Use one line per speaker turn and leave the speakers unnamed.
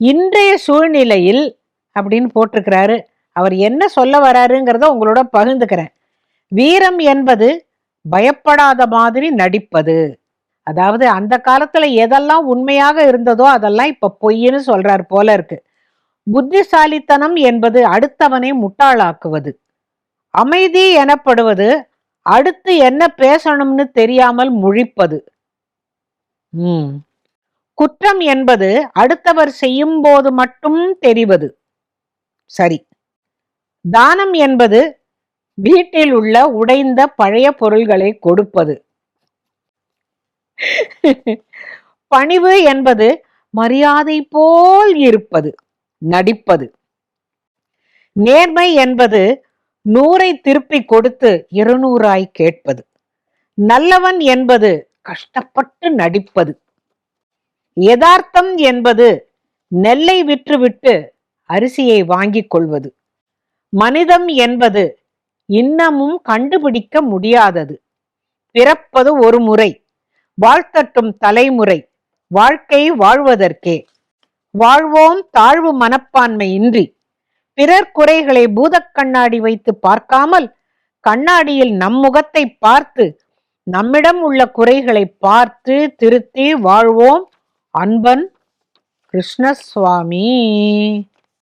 இன்றைய சூழ்நிலையில் அப்படின்னு போட்டிருக்கிறாரு. அவர் என்ன சொல்ல வராருங்கிறத உங்களோட பகிர்ந்துக்கிறேன். வீரம் என்பது பயப்படாத மாதிரி நடிப்பது. அதாவது அந்த காலத்துல எதெல்லாம் உண்மையாக இருந்ததோ அதெல்லாம் இப்ப பொய்ன்னு சொல்றார் போல இருக்கு. புத்திசாலித்தனம் என்பது அடுத்தவனை முட்டாளாக்குவது. அமைதி எனப்படுவது அடுத்து என்ன பேசணும்னு தெரியாமல் முழிப்பது. ம். குற்றம் என்பது அடுத்தவர் செய்யும் போது மட்டும் தெரிவது. சரி. தானம் என்பது வீட்டில் உள்ள உடைந்த பழைய பொருள்களை கொடுப்பது. பணிவு என்பது மரியாதை போல் இருப்பது நடிப்பது. நேர்மை என்பது நூறை திருப்பி கொடுத்து இருநூறாய் கேட்பது. நல்லவன் என்பது கஷ்டப்பட்டு நடிப்பது. யதார்த்தம் என்பது நெல்லை விற்றுவிட்டு அரிசியை வாங்கிக் கொள்வது. மனிதம் என்பது இன்னமும் கண்டுபிடிக்க முடியாதது. பிறப்பது ஒரு முறை வாழ்த்தட்டும் தலைமுறை வாழ்க்கை வாழ்வதற்கே. வாழ்வோம் தாழ்வு மனப்பான்மை இன்றி பிறர் குறைகளை பூதக் கண்ணாடி வைத்து பார்க்காமல் கண்ணாடியில் நம் முகத்தை பார்த்து நம்மிடம் உள்ள குறைகளை பார்த்து திருத்தி வாழ்வோம் அன்பன் கிருஷ்ணசுவாமி